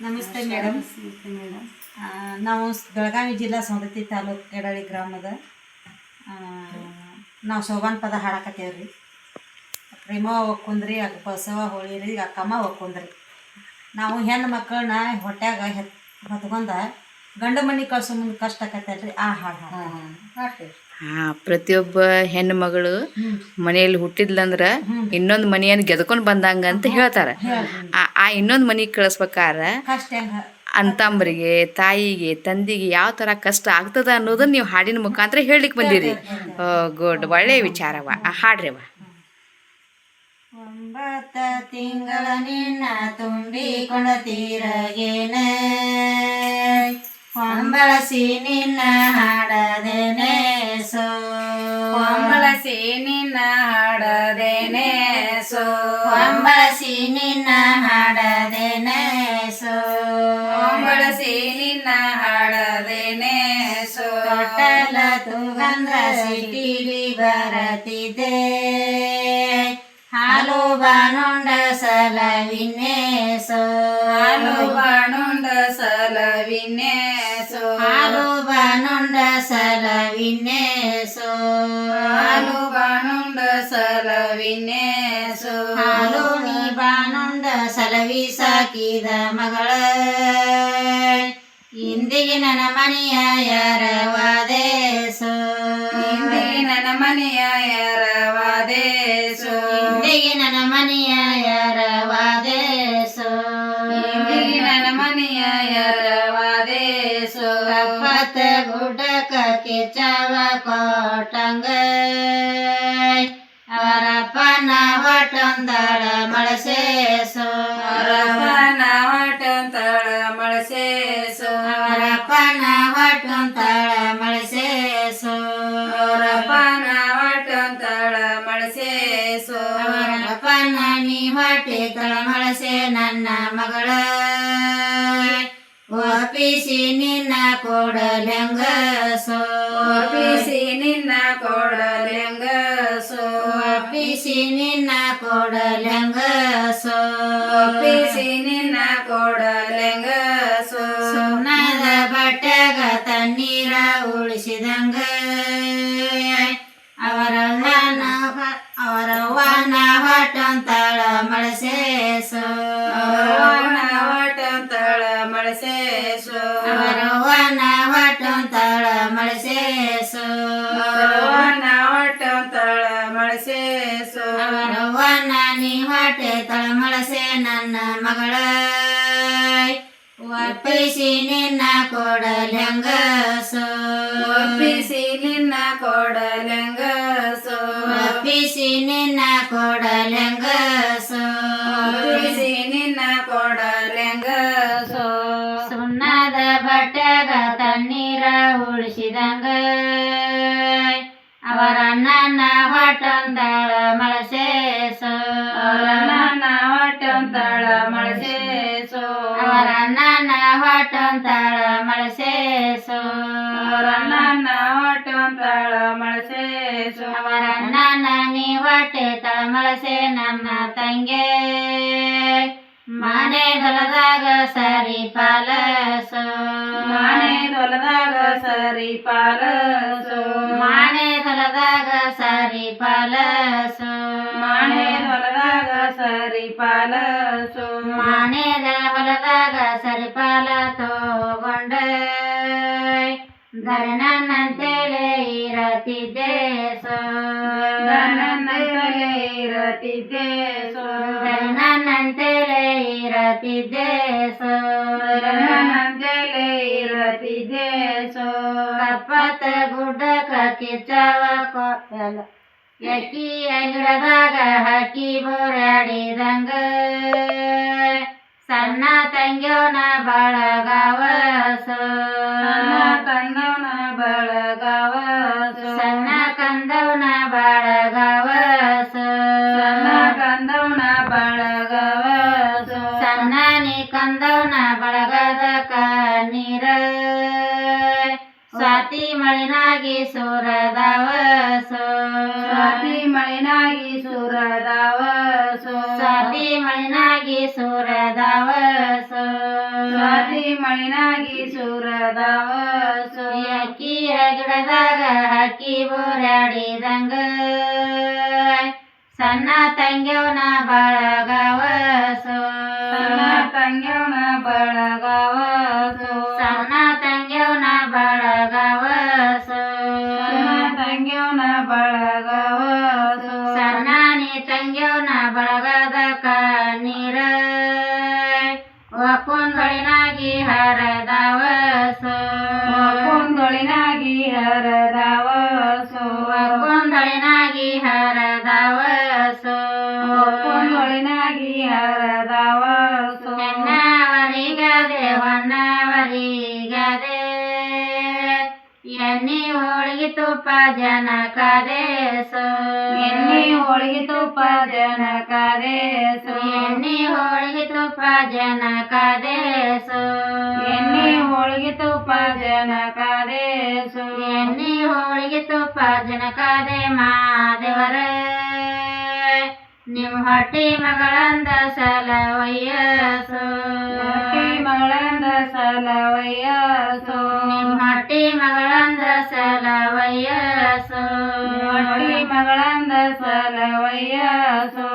ನಮಸ್ತೆ madam. Madam. ಆ, ನಾವು ಬೆಳಗಾವಿ ಜಿಲ್ಲಾ ಸೌದತ್ತಿ ತಾಲೂಕು ಎಡಳಿ ಗ್ರಾಮದ ನಾವು ಶೋಭಾನ್ ಪದ ಹಾಡಕತ್ತೇವ್ರಿ. ಪ್ರೇಮ ಒಕ್ಕೊಂದ್ರಿ ಅಕ್ಕ ಬಸವ ಹೋಳಿರಿ ಅಕ್ಕಮ್ಮ ಒಕ್ಕೊಂದ್ರಿ. ನಾವು ಹೆಣ್ಣು ಮಕ್ಕಳನ್ನ ಹೊಟ್ಯಾಗ ಹೆತ್ ಹೊತ್ಕೊಂಡ ಗಂಡು ಮನೆ ಕಳ್ಸೋ ಮುಂದೆ ಕಷ್ಟ ಆಕತ್ತಲ್ರಿ ಆ ಹಾಡು ಹಾಡ್ತೀವಿ. ಹಾ ಪ್ರತಿಯೊಬ್ಬ ಹೆಣ್ಣು ಮಗಳು ಮನೆಯಲ್ಲಿ ಹುಟ್ಟಿದ್ಲಂದ್ರ ಇನ್ನೊಂದು ಮನೆಯನ್ನು ಗೆದ್ಕೊಂಡು ಬಂದಂಗ ಅಂತ ಹೇಳ್ತಾರ. ಆ ಆ ಇನ್ನೊಂದು ಮನೆಗೆ ಕಳಿಸ್ಬೇಕಾರ ಅಂತಂಬರಿಗೆ ತಾಯಿಗೆ ತಂದಿಗೆ ಯಾವ ತರ ಕಷ್ಟ ಆಗ್ತದ ಅನ್ನೋದನ್ನ ನೀವು ಹಾಡಿನ ಮುಖಾಂತರ ಹೇಳಲಿಕ್ಕೆ ಬಂದಿರಿ. ಗುಡ್. ಒಳ್ಳೆ ವಿಚಾರವ. ಆ ಹಾಡ್ರಿವ ಒಂಬತ್ತ ತಿಂಗಳ ನಿನ್ನ ತುಂಬಿಕೊಂಡ ತೀರಗೇನೆ. ಒಂಬಳಸಿ ನಿನ್ನ ಹಾಡದೇನೆ. ಸೋ ಹೊಂಬಳಸಿ ನಿನ್ನ ಹಾಡದೇನೆ ಸೋ ಹೊಂಬಳಸಿ ನಿನ್ನ ಹಾಡದೇನೆ ಸೋ ಹೊಂಬಳಸಿ ನಿನ್ನ ಹಾಡದೇನೆ ಸೋ ತೊಟ್ಟಲ ತುಗಂದ್ರ ಸಿಟಿಲಿ ಬರತಿದೆ. ಹಾಲು ಬಾನುಂಡ ಸಲವಿನೇ ಸೋ ಹಾಲು ಬಾನುಂಡ ಸಲವಿನೇ ಸೋ ಹಾಲು ಸಲವಿನ್ನೇ ಸೋ ಹಾಲು ಬಾಣುಂಡ ಸಲವಿನೆ ಸೋ ಹಾಲು ನೀ ಬಾನುಂಡ ಸಲವಿ ಸಾಕಿದ ಮಗಳ ಇಂದಿಗೆ ನನ್ನ ಮನೆಯ ಯಾರವಾದೆ ಸೋ ಇಂದಿಗೆ ನನ್ನ ಮನೆಯ ಯಾರವಾದೆ ಸೋ ಇಂದಿಗೆ ನನ್ನ ಮನೆಯ ಯಾರವಾದೆ ಸೋ ಇಂದಿಗೆ ನನ್ನ ಮನೆಯ ಯಾರವಾದೆ ಸೋ ಕಪ್ಪತ್ತ ಗುಡ್ಡಕ ಕಿಚ್ಚವ ಕೋಟಂಗ ಅವರಪ್ಪನ ಹೊಟ್ಟೊಂದಳ ಮಳಸೆ ಸೋ ರಪ್ಪನ ಹೊಟ್ಟಂತಳ ಮಳಸೆ ಸೋ ಅವರಪ್ಪನ ಹೊಟ್ಟೊಂದಳ ಮಳಸೆ ಸೋ ರಪ್ಪನ ಹೊಟ್ಟಂತಳ ಮಳಸೆ ಸೋ ಅವರಪ್ಪನ ನೀ ಹೊಟ್ಟೆ ತಳಮಳಸೆ ನನ್ನ ಮಗಳ ಒಪ್ಪಿಸಿ ನಿನ್ನ ಕೊಡಲೆಂಗ ಸೋ. ಒಪ್ಪಿಸಿ ನಿನ್ನ ಕೊಡಲೆಂಗ ಸೋ. ಒಪ್ಪಿಸಿ ನಿನ್ನ ಕೊಡಲೆಂಗ ಸೋ. ಒಪ್ಪಿಸಿ ನಿನ್ನ ಕೊಡಲೆಂಗ ಸೋ. ಸುಣ್ಣದ ಬಟ್ಟೆಗ ತಣ್ಣೀರ ಉಳಿಸಿದಂಗ. ಅವರವ್ವನ ಅವರವ್ವನ ಹೊಟ್ಟಂತಾಳ ಮಳಸೆ. ಹೊಟ್ಟಂತಾಳ ಮಳಸೆ ಸೋ ಅವರವನ ಹೊಟ್ಟಂತಳ ಮಳಸೆ ಸೋ ಅವರವ್ವನ ನೀ ಹೊಟ್ಟೆ ತಳಮಳಸೆ ನನ್ನ ಮಗಳ. ಒಪ್ಪಿಸಿ ನಿನ್ನ ಕೊಡಲೆಂಗ ಸೋ ಒಪ್ಪಿಸಿ ನಿನ್ನ ಕೊಡಲೆಂಗ ಸೋ ಒಪ್ಪಿಸಿ ನಿನ್ನ ಕೊಡಲೆಂಗ ಸೋ ಒಪ್ಪಿಸಿ ನಿನ್ನ ಕೊಡಲೆಂಗ ಉಳಿಸಿದಂಗ ಅವರ ನನ್ನ ಹೊಟ್ಟೊಂದಳ ಮಳಸೆ ಸೋ ಅವರ ನನ್ನ ಹೊಟ್ಟಂತಳ ಮಳಸೆ ಸೋ ಅವರ ನನ್ನ ಹೊಟ್ಟೊಂದಳ ಮಳಸೆ ಸೋ ಅವರ ನನ್ನ ಹೊಟ್ಟಂತಳ ಮಳಸೆ ಸೋ ಅವರ ನನ್ನ ನೀ ಹೊಟ್ಟೆ ತಳಮಳಸೆ ನಮ್ಮ ತಂಗೆ ಮನೆ ಹೊಲದಾಗ ಸರಿ ಪಾಲಸೋ ಮಾನೆ ತೊಲದಾಗ ಸರಿ ಪಾಲಸೋ ಮಾನೆ ಹೊಲದಾಗ ಸರಿ ಪಾಲಸೋ ಮಾನೆ ತೊಲದಾಗ ಸರಿ ಪಾಲಸೋ ಮಾನೆದ ಹೊಲದಾಗ ಸರಿ ಪಾಲ ತಗೊಂಡ ಧರಣನಂತೇಳೆ ಇರತಿದ್ದೆ ಸೋ. ನನ್ನಂತಲೇ ಇರತಿದ್ದೆ ಸೋ. ಧರಣನಂತೇಳೆ ಇರತಿದ್ದೆ ಸೋ. ಗುಡ್ಡ ಇರತಿದ್ದೆ ಸೋ. ಕಪ್ಪತ್ತ ಗುಡ್ಡ ಕಿಚ್ಚವ ಕೊಲ್ಲ ಎಕ್ಕಿಯ ಗಿಡದಾಗ ಹಕ್ಕಿ ಬೋರಾಡಿದಂಗ. ಸಣ್ಣ ತಂಗ್ಯೋನ ಬಳಗಾವ ಮಳಿನಾಗಿ ಸೂರದವ ಸೋ ಸ್ವಾತಿ ಮಳಿನಾಗಿ ಸುರದವ ಸೋ ಸ್ವಾತಿ ಮಳಿನಾಗಿ ಸೂರದವ ಸೋ ಸ್ವಾತಿ ಮಳಿನಾಗಿ ಸುರದವಸು. ಅಕ್ಕಿಯ ಗಿಡದಾಗ ಹಕ್ಕಿ ಬೋರಾಡಿದಂಗ ಸಣ್ಣ ತಂಗ್ಯವನ ಬಳಗವಸು. ಸಣ್ಣ ತಂಗ್ಯವನ ಬಳಗವಸು ಕುಂದೊಳಿನಾಗಿ ಹರದವ ಹೆಣ್ಣವರಿಗದೆ ಹೊನ್ನವರಿಗದೆ ಎಣ್ಣಿ ಹೋಳಿಗೆ ತುಪ್ಪ ಜನಕದೇಸು. ಎಣ್ಣಿ ಹೋಳಿಗೆ ತುಪ್ಪ ಜನ ಕದೇಸು ಎಣ್ಣಿ ಹೋಳಿಗೆ ತುಪ್ಪ ಜನಕದೇಸು. ಎಣ್ಣಿ ಹೋಳಿಗೆ ತುಪ್ಪ ಜನ ಕದೇಸು ಎಣ್ಣಿ ಹೋಳಿಗೆ ತುಪ್ಪ ಜನಕದೆ ಮಾದೇವರ ನಿಮ್ಮ ಹಟ್ಟಿ ಮಗಳಂದ ಸಲವಯ್ಯಸು. ಹಟ್ಟಿ ಮಗಳಂದ ಸಲವಯ್ಯಸೋ. ನಿಮ್ಮ ಹಟ್ಟಿ ಮಗಳಂದ ಸಲವಯ್ಯಸು. ಹಟ್ಟಿ ಮಗಳಂದ ಸಲವಯ್ಯಸು.